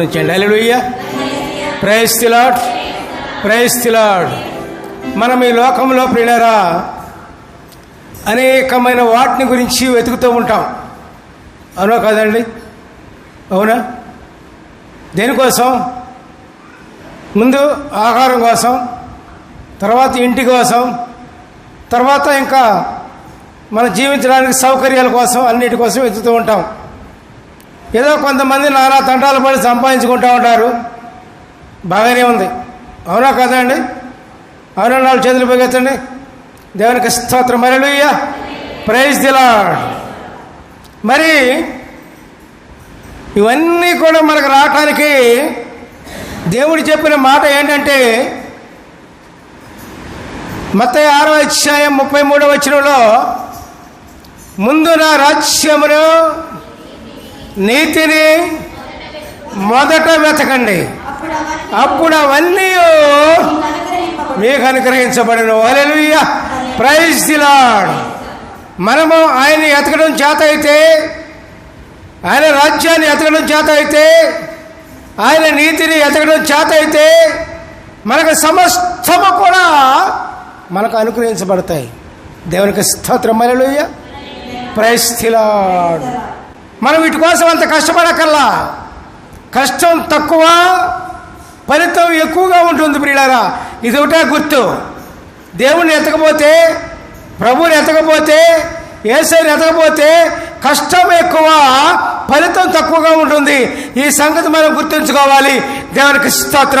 హల్లెలూయా price తిలాడ్ price తిలాడ్ మనం ఈ లోకంలో ప్రియులరా అనేకమైన వాటిని గురించి వెతుకుతూ ఉంటాం. అవునా కాదండి? అవునా? దేనికోసం? ముందు ఆహారం కోసం తర్వాత ఇంటి కోసం తర్వాత ఇంకా మనం జీవించడానికి సౌకర్యాల కోసం అన్నిటి కోసం వెతుకుతూ ఉంటాం. ఏదో కొంతమంది నానా తంటాలు పడి సంపాదించుకుంటూ ఉంటారు. బాగానే ఉంది. అవునా కదా అండి? అవునా నాలుగు చేతులు పోగెత్తండి. దేవునికి స్తోత్రం. మరలుయ్య ప్రైజ్ దిలా మరి ఇవన్నీ కూడా మనకు రావటానికి దేవుడు చెప్పిన మాట ఏంటంటే మత ఆరో అధ్యాయం ముప్పై మూడవ వచనంలో ముందు నా రాజ్యమును నీతిని మొదట వెతకండి. అప్పుడు అవన్నీ మీకు అనుగ్రహించబడిన. హల్లెలూయా. ప్రైజ్ దిలాడ్ మనము ఆయన ఎతకడం చేత అయితే ఆయన రాజ్యాన్ని ఎతకడం చేత అయితే ఆయన నీతిని ఎతకడం చేత అయితే మనకు సమస్తము కూడా మనకు అనుగ్రహించబడతాయి. దేవునికి స్తోత్రం. మరలుయ్య ప్రైజ్ దిలాడ్ మనం వీటి కోసం అంత కష్టపడకల్లా కష్టం తక్కువ ఫలితం ఎక్కువగా ఉంటుంది ప్రియులారా. ఇది ఒకటే గుర్తు. దేవుణ్ణి ఎతకపోతే ప్రభువుని ఎతకపోతే ఏసైని ఎతకపోతే కష్టం ఎక్కువ ఫలితం తక్కువగా ఉంటుంది. ఈ సంగతి మనం గుర్తుంచుకోవాలి. దేవునికి స్తోత్ర.